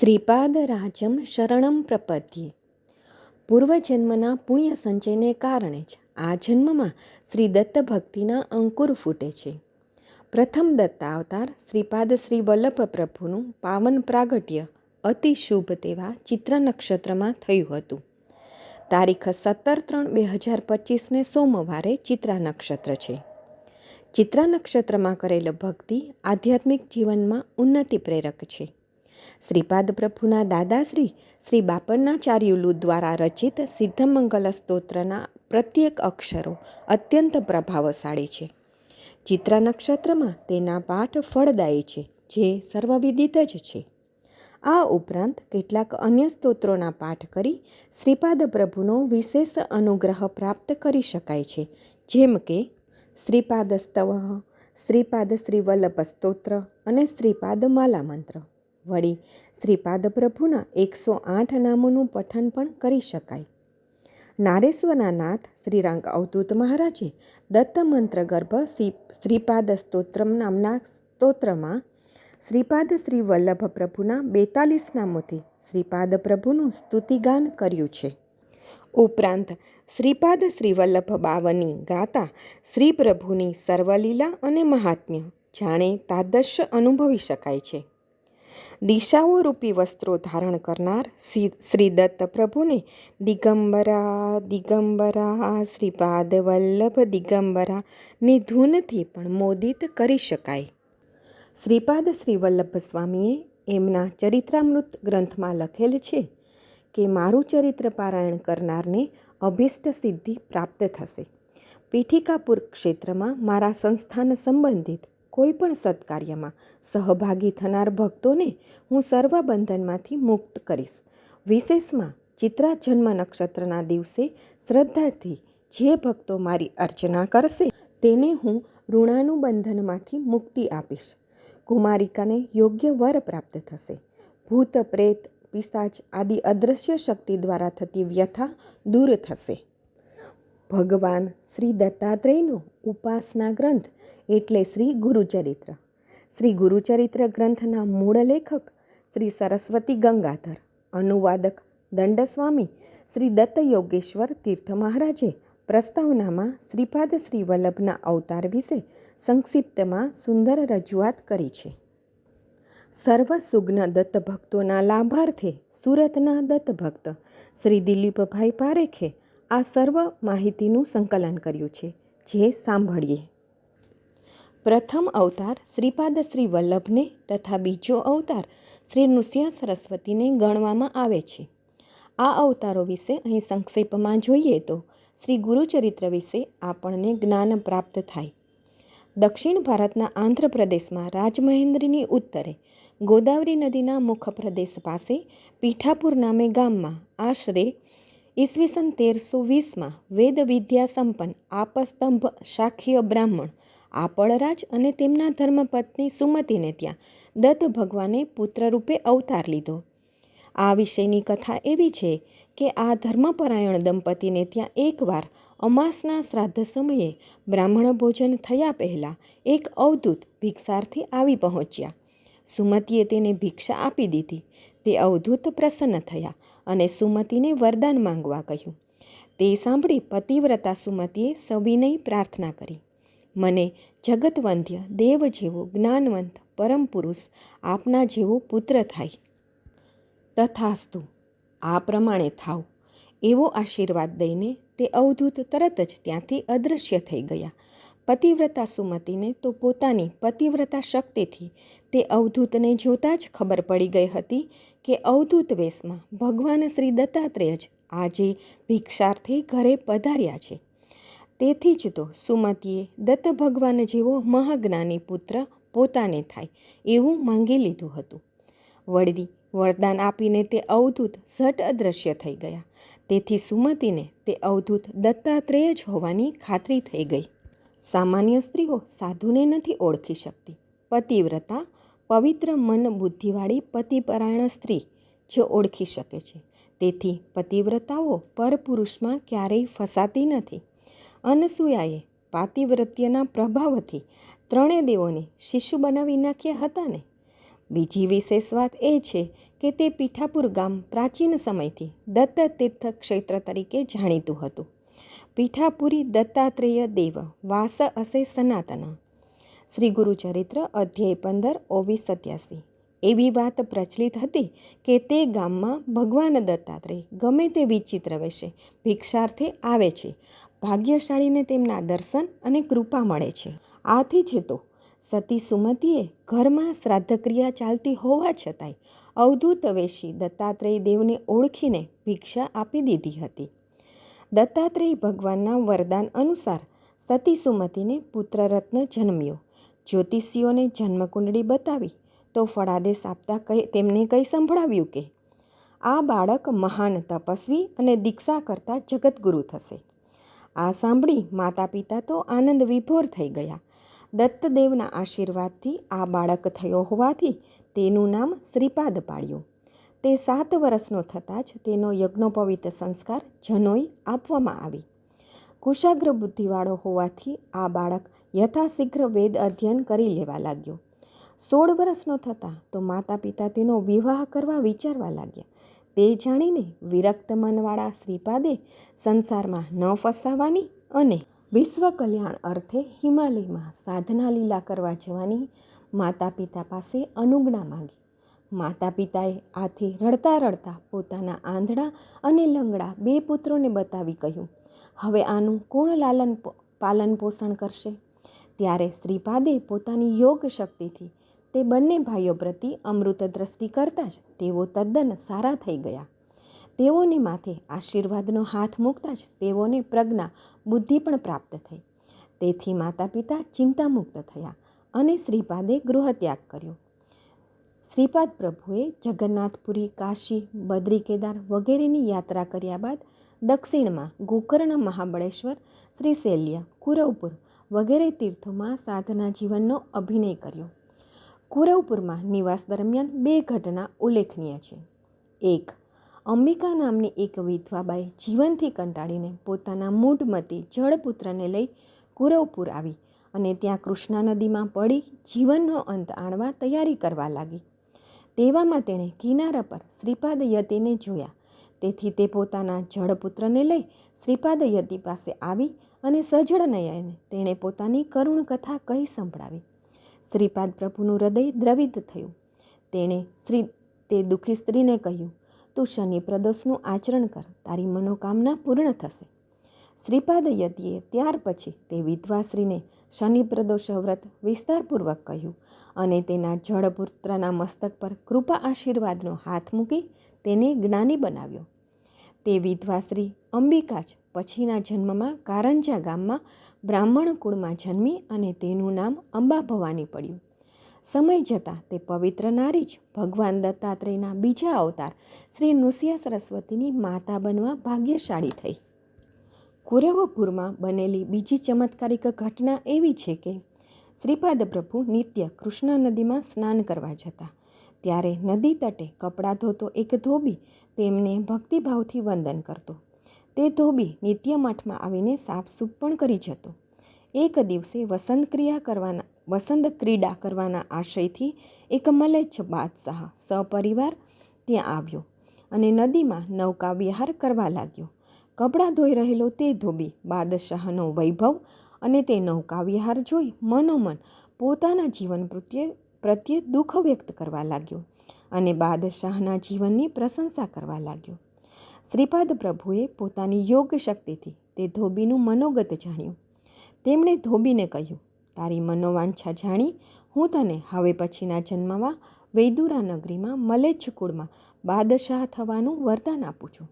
શ્રીપાદરાજમ શરણમ પ્રપદ્યે. પૂર્વજન્મના પુણ્ય સંચયને કારણે જ આ જન્મમાં શ્રી દત્ત ભક્તિના અંકુર ફૂટે છે. પ્રથમ દત્તા અવતાર શ્રીપાદ શ્રી વલ્લભ પ્રભુનું પાવન પ્રાગટ્ય અતિ શુભ તેવા ચિત્ર નક્ષત્રમાં થયું હતું. તારીખ સત્તર ત્રણ બે હજાર પચીસને સોમવારે ચિત્રા નક્ષત્ર છે. ચિત્રા નક્ષત્રમાં કરેલ ભક્તિ આધ્યાત્મિક જીવનમાં ઉન્નતિ પ્રેરક છે. શ્રીપાદ પ્રભુના દાદાશ્રી, શ્રી બાપન્નાચાર્યુલુ દ્વારા રચિત સિદ્ધમંગલ સ્તોત્રના પ્રત્યેક અક્ષરો અત્યંત પ્રભાવશાળી છે. ચિત્રા નક્ષત્રમાં તેના પાઠ ફળદાયી છે, જે સર્વવિદિત જ છે. આ ઉપરાંત કેટલાક અન્ય સ્તોત્રોના પાઠ કરી શ્રીપાદ પ્રભુનો વિશેષ અનુગ્રહ પ્રાપ્ત કરી શકાય છે, જેમ કે શ્રીપાદ સ્તવ શ્રીપાદ શ્રી વલ્લભ સ્તોત્ર અને શ્રીપાદ માલા મંત્ર. વળી શ્રીપાદ પ્રભુના એકસો આઠ નામોનું પઠન પણ કરી શકાય. નારેશ્વરના નાથ શ્રીરંગ અવધૂત મહારાજે દત્ત મંત્ર ગર્ભ શ્રીપાદ સ્તોત્રમ નામના સ્તોત્રમાં શ્રીપાદ શ્રી વલ્લભ પ્રભુના બેતાલીસ નામોથી શ્રીપાદ પ્રભુનું સ્તુતિગાન કર્યું છે. ઉપરાંત શ્રીપાદ શ્રી વલ્લભ બાવની ગાતા શ્રી પ્રભુની સર્વલીલા અને મહાત્મ્ય, જાણે તાદશ્ય અનુભવી શકાય છે. દિશાઓ રૂપી વસ્ત્રો ધારણ કરનાર શ્રી દત્ત પ્રભુને દિગંબરા દિગંબરા, શ્રીપાદ વલ્લભ દિગંબરા ની ધૂનથી પણ મોદિત કરી શકાય. શ્રીપાદ શ્રી વલ્લભ સ્વામીએ એમના ચરિત્રામૃત ગ્રંથમાં લખેલ છે કે મારું ચરિત્ર પારાયણ કરનારને અભિષ્ટ સિદ્ધિ પ્રાપ્ત થશે. પીઠિકાપુર ક્ષેત્રમાં મારા સંસ્થાન સંબંધિત કોઈ પણ સત્કાર્યમાં સહભાગી થનાર ભક્તોને હું સર્વ બંધનમાંથી મુક્ત કરીશ. વિશેષમાં ચિત્રા જન્મ નક્ષત્રના દિવસે શ્રદ્ધાથી જે ભક્તો મારી અર્ચના કરશે તેને હું ઋણાનુબંધનમાંથી મુક્તિ આપીશ. કુમારિકાને યોગ્ય વર પ્રાપ્ત થશે. ભૂત, પ્રેત, પિશાચ આદિ અદૃશ્ય શક્તિ દ્વારા થતી વ્યથા દૂર થશે. ભગવાન શ્રી દત્તાત્રેયનો ઉપાસના ગ્રંથ એટલે શ્રી ગુરુચરિત્ર. શ્રી ગુરુચરિત્ર ગ્રંથના મૂળ લેખક શ્રી સરસ્વતી ગંગાધર, અનુવાદક દંડસ્વામી શ્રી દત્ત યોગેશ્વર તીર્થ મહારાજે પ્રસ્તાવનામાં શ્રીપાદ શ્રી વલ્લભના અવતાર વિશે સંક્ષિપ્તમાં સુંદર રજૂઆત કરી છે. સર્વ સુગ્ન દત્ત ભક્તોના લાભાર્થે સુરતના દત્ત ભક્ત શ્રી દિલીપભાઈ પારેખે આ સર્વ માહિતીનું સંકલન કર્યું છે, જે સાંભળીએ. પ્રથમ અવતાર શ્રીપાદ શ્રી વલ્લભને તથા બીજો અવતાર શ્રી નૃસિંહ સરસ્વતીને ગણવામાં આવે છે. આ અવતારો વિશે અહીં સંક્ષેપમાં જોઈએ તો શ્રી ગુરુચરિત્ર વિશે આપણને જ્ઞાન પ્રાપ્ત થાય. દક્ષિણ ભારતના આંધ્રપ્રદેશમાં રાજમહેન્દ્રની ઉત્તરે ગોદાવરી નદીના મુખ પ્રદેશ પાસે પીઠાપુર નામે ગામમાં આશરે ઈસવીસન તેરસો વીસમાં વેદ વિદ્યા સંપન્ન આપસ્તંભ શાખીય બ્રાહ્મણ આપળરાજ અને તેમના ધર્મપત્ની સુમતીને ત્યાં દત્ત ભગવાને પુત્રરૂપે અવતાર લીધો. આ વિષયની કથા એવી છે કે આ ધર્મપરાયણ દંપતીને ત્યાં એકવાર અમાસના શ્રાદ્ધ સમયે બ્રાહ્મણ ભોજન થયા પહેલાં એક અવધૂત ભિક્ષાર્થી આવી પહોંચ્યા. સુમતીએ તેને ભિક્ષા આપી દીધી. તે અવધૂત પ્રસન્ન થયા. અને સુમતીને વરદાન માંગવા કહ્યું. તે સાંભળી પતિવ્રતા સુમતીએ સવિનય પ્રાર્થના કરી. મને જગતવંધ્ય દેવ જેવો જ્ઞાનવંત પરમ પુરુષ આપના જેવો પુત્ર થાય. તથાસ્તુ, આ પ્રમાણે થાવ. એવો આશીર્વાદ દઈને તે અવધૂત તરત જ ત્યાંથી અદૃશ્ય થઈ ગયા. પતિવ્રતા સુમતીને તો પોતાની પતિવ્રતા શક્તિથી તે અવધૂતને જોતાં જ ખબર પડી ગઈ હતી કે અવધૂત વેશમાં ભગવાન શ્રી દત્તાત્રેય જ આજે ભિક્ષાર્થી ઘરે પધાર્યા છે. તેથી જ તો સુમતીએ દત્ત ભગવાન જેવો મહાજ્ઞાની પુત્ર પોતાને થાય એવું માંગી લીધું હતું. વળદી વરદાન આપીને તે અવધૂત ઝટ અદૃશ્ય થઈ ગયા. તેથી સુમતીને તે અવધૂત દત્તાત્રેય જ હોવાની ખાતરી થઈ ગઈ. સામાન્ય સ્ત્રીઓ સાધુને નથી ઓળખી શકતી. પતિવ્રતા, પવિત્ર મન બુદ્ધિવાળી પતિપરાયણ સ્ત્રી જે ઓળખી શકે છે. તેથી પતિવ્રતાઓ પરપુરુષમાં ક્યારેય ફસાતી નથી. અનસૂયાએ પાતિવ્રત્યના પ્રભાવથી ત્રણેય દેવોને શિશુ બનાવી નાખ્યા હતા ને? બીજી વિશેષ વાત એ છે કે તે પીઠાપુર ગામ પ્રાચીન સમયથી દત્ત તીર્થ ક્ષેત્ર તરીકે જાણીતું હતું. પીઠાપુરી દત્તાત્રેય દેવ, વાસ અસે સનાતન. શ્રી ગુરુચરિત્ર અધ્યાય પંદર ઓવીસ સત્યાસી. એવી વાત પ્રચલિત હતી કે તે ગામમાં ભગવાન દત્તાત્રેય ગમે તે વિચિત્ર વેશે, ભિક્ષાર્થે આવે છે. ભાગ્યશાળીને તેમના દર્શન અને કૃપા મળે છે. આથી જ તો સતી સુમતીએ ઘરમાં શ્રાદ્ધક્રિયા ચાલતી હોવા છતાંય અવધૂત વેશી દત્તાત્રેય દેવને ઓળખીને ભિક્ષા આપી દીધી હતી. દત્તાત્રેય ભગવાનના વરદાન અનુસાર સતી સુમતીને પુત્રરત્ન જન્મ્યો. જ્યોતિષીઓને જન્મકુંડળી બતાવી તો ફળાદેશ આપતા કહી તેમને કંઈ સંભળાવ્યું કે? આ બાળક મહાન તપસ્વી અને દીક્ષા કરતા જગતગુરુ થશે. આ સાંભળી માતા પિતા તો આનંદ વિભોર થઈ ગયા. દત્તદેવના આશીર્વાદથી આ બાળક થયો હોવાથી તેનું નામ શ્રીપાદ પાડ્યું. તે સાત વર્ષનો થતાં જ તેનો યજ્ઞોપવિત સંસ્કાર જનોઈ આપવામાં આવી. કુશાગ્ર બુદ્ધિવાળો હોવાથી આ બાળક યથાશીઘ્ર વેદ અધ્યયન કરી લેવા લાગ્યો. સોળ વર્ષનો થતાં તો માતા પિતા તેનો વિવાહ કરવા વિચારવા લાગ્યા. તે જાણીને વિરક્ત મનવાળા શ્રીપાદે સંસારમાં ન ફસાવાની અને વિશ્વ કલ્યાણ અર્થે હિમાલયમાં સાધના લીલા કરવા જવાની માતા પિતા પાસે અનુજ્ઞા માંગી. માતા પિતાએ આથી રડતા રડતા પોતાના આંધળા અને લંગડા બે પુત્રોને બતાવી કહ્યું, હવે આનું કોણ લાલન પાલન પોષણ કરશે? ત્યારે શ્રીપાદે પોતાની યોગ શક્તિથી તે બંને ભાઈઓ પ્રતિ અમૃત દ્રષ્ટિ કરતાં જ તેઓ તદ્દન સારા થઈ ગયા. તેઓને માથે આશીર્વાદનો હાથ મૂકતા જ તેઓને પ્રજ્ઞા, બુદ્ધિ પણ પ્રાપ્ત થઈ. તેથી માતા પિતા ચિંતામુક્ત થયા અને શ્રીપાદે ગૃહત્યાગ કર્યો. શ્રીપાદ પ્રભુએ જગન્નાથપુરી, કાશી, બદ્રી કેદાર વગેરેની યાત્રા કર્યા બાદ દક્ષિણમાં ગોકર્ણ મહાબળેશ્વર, શ્રીશૈલ્ય, કુરવપુર વગેરે તીર્થોમાં સાધના જીવનનો અભિનય કર્યો. કુરવપુરમાં નિવાસ દરમિયાન બે ઘટના ઉલ્લેખનીય છે. એક, અંબિકા નામની એક વિધવાબાઈ જીવનથી કંટાળીને પોતાના મૂઢમતી જળપુત્રને લઈ કુરવપુર આવી અને ત્યાં કૃષ્ણા નદીમાં પડી જીવનનો અંત આણવા તૈયારી કરવા લાગી. તેવામાં તેણે કિનારા પર શ્રીપાદ યતિને જોયા. તેથી તે પોતાના જળપુત્રને લઈ શ્રીપાદ યતિ પાસે આવી અને સજળ નયને તેણે પોતાની કરુણ કથા કહી સંભળાવી. શ્રીપાદ પ્રભુનું હૃદય દ્રવિત થયું. તેણે શ્રી, તે દુઃખી સ્ત્રીને કહ્યું, તું શનિ પ્રદોષનું આચરણ કર, તારી મનોકામના પૂર્ણ થશે. શ્રીપાદ યતિએ ત્યાર પછી તે વિધવા સ્ત્રીને શનિ પ્રદોષ વ્રત વિસ્તારપૂર્વક કહ્યું અને તેના જળપુત્રના મસ્તક પર કૃપા આશીર્વાદનો હાથ મૂકી તેને જ્ઞાની બનાવ્યો. તે વિધવા સ્ત્રી અંબિકા જ પછીના જન્મમાં કારંજા ગામમાં બ્રાહ્મણ કુળમાં જન્મી અને તેનું નામ અંબા ભવાની પડ્યું. સમય જતાં તે પવિત્ર નારી જ ભગવાન દત્તાત્રેયના બીજા અવતાર શ્રી નૃસિંહ સરસ્વતીની માતા બનવા ભાગ્યશાળી થઈ. કુરવપુરમાં બનેલી બીજી ચમત્કારિક ઘટના એવી છે કે શ્રીપાદ પ્રભુ નિત્ય કૃષ્ણા નદીમાં સ્નાન કરવા જતા. ત્યારે નદી તટે કપડાં ધોતો એક ધોબી તેમને ભક્તિભાવથી વંદન કરતો. તે ધોબી નિત્ય મઠમાં આવીને સાફસૂફ પણ કરી જતો. એક દિવસે વસંત ક્રિયા કરવાના, વસંત ક્રીડા કરવાના આશયથી એક મલેચ્છ બાદશાહ સપરિવાર ત્યાં આવ્યો અને નદીમાં નૌકા વિહાર કરવા લાગ્યો. કપડાં ધોઈ રહેલો તે ધોબી બાદશાહનો વૈભવ અને તે નૌકા જોઈ મનોમન પોતાના જીવન પ્રત્યે પ્રત્યે દુઃખ વ્યક્ત કરવા લાગ્યો અને બાદશાહના જીવનની પ્રશંસા કરવા લાગ્યો. શ્રીપાદ પ્રભુએ પોતાની યોગ શક્તિથી તે ધોબીનું મનોગત જાણ્યું. તેમણે ધોબીને કહ્યું, તારી મનોવાંછા જાણી હું તને હવે પછીના જન્મમાં વૈદુરા નગરીમાં મલેચ્છ કુળમાં બાદશાહ થવાનું વરદાન આપું છું.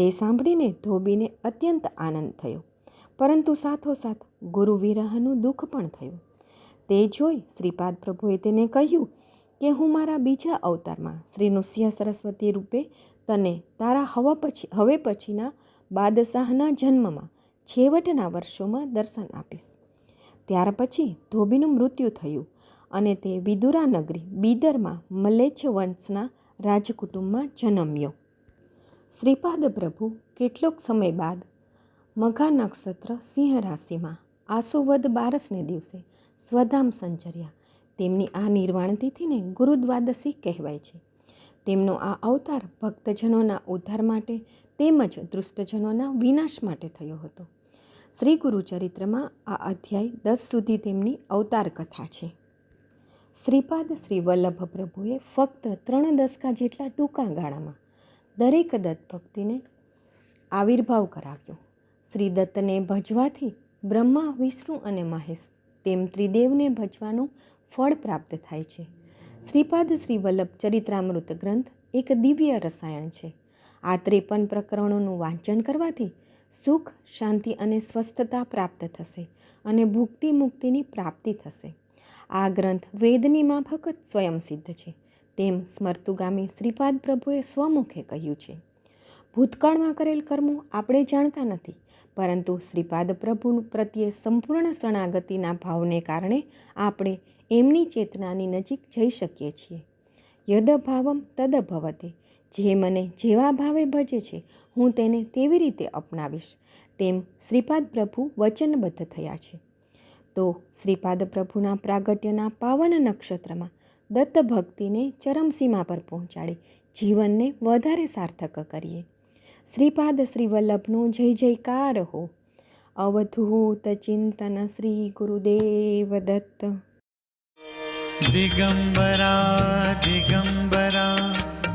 તે સાંભળીને ધોબીને અત્યંત આનંદ થયો. પરંતુ સાથોસાથ ગુરુ વિરહનું દુઃખ પણ થયું. તે જોઈ શ્રીપાદ પ્રભુએ તેને કહ્યું કે હું મારા બીજા અવતારમાં શ્રી નૃસિંહ સરસ્વતી રૂપે તને તારા હવા પછી, હવે પછીના બાદશાહના જન્મમાં છેવટના વર્ષોમાં દર્શન આપીશ. ત્યાર પછી ધોબીનું મૃત્યુ થયું અને તે વિદુરા નગરી બીદરમાં મલેચ્છ વંશના રાજકુટુંબમાં જન્મ્યો. શ્રીપાદ પ્રભુ કેટલોક સમય બાદ મઘા નક્ષત્ર સિંહ રાશિમાં આસુવદ બારસને દિવસે સ્વધામ સંચર્યા. તેમની આ નિર્વાણ તિથિને ગુરુદ્વાદશી કહેવાય છે. તેમનો આ અવતાર ભક્તજનોના ઉદ્ધાર માટે તેમજ દુષ્ટજનોના વિનાશ માટે થયો હતો. શ્રી ગુરુચરિત્રમાં આ અધ્યાય દસ સુધી તેમની અવતાર કથા છે. શ્રીપાદ શ્રી વલ્લભ પ્રભુએ ફક્ત ત્રણ દસકા જેટલા ટૂંકા ગાળામાં દરેક દત્ત ભક્તિને આવિર્ભાવ કરાવ્યો. શ્રી દત્તને ભજવાથી બ્રહ્મા, વિષ્ણુ અને મહેશ તેમ ત્રિદેવને ભજવાનું ફળ પ્રાપ્ત થાય છે. શ્રીપાદ શ્રી વલ્લભ ચરિત્રામૃત ગ્રંથ એક દિવ્ય રસાયણ છે. આ ત્રેપન પ્રકરણોનું વાંચન કરવાથી સુખ, શાંતિ અને સ્વસ્થતા પ્રાપ્ત થશે અને ભુક્તિ મુક્તિની પ્રાપ્તિ થશે. આ ગ્રંથ વેદની માફક જ સ્વયં સિદ્ધ છે. તેમ સ્મર્તુગામી શ્રીપાદ પ્રભુએ સ્વમુખે કહ્યું છે, ભૂતકાળમાં કરેલ કર્મો આપણે જાણતા નથી, પરંતુ શ્રીપાદ પ્રભુ પ્રત્યે સંપૂર્ણ શરણાગતિના ભાવને કારણે આપણે એમની ચેતનાની નજીક જઈ શકીએ છીએ. યદ ભાવમ તદ ભવતે જે મને જેવા ભાવે ભજે છે, હું તેને તેવી રીતે અપનાવીશ. તેમ શ્રીપાદ પ્રભુ વચનબદ્ધ થયા છે. તો શ્રીપાદ પ્રભુના પ્રાગટ્યના પાવન નક્ષત્રમાં દત્ત ભક્તિને ચરમસીમા પર પહોંચાડી જીવનને વધારે સાર્થક કરીએ શ્રીપાદ શ્રી વલ્લભનો જય જયકાર હો અવધૂત ચિંતન શ્રી ગુરુદેવ દત્ત दिगम्बरा दिगम्बरा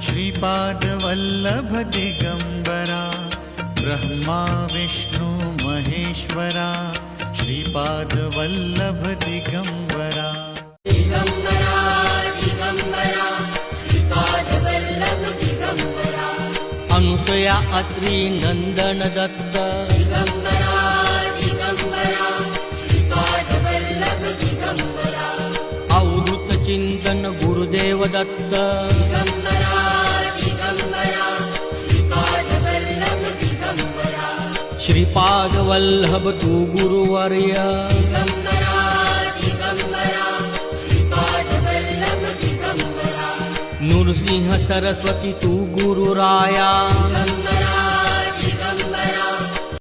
श्रीपादवल्लभ दिगम्बरा ब्रह्मा विष्णु महेश्वरा श्रीपादवल्लभ दिगम्बरा अनुसया अत्री नन्दन दत्त। अवधूत चिन्तन गुरुदेव दत्त। श्रीपाद वल्लभ तू गुरुवर्य नृसिंह सरस्वती तू गुरुराया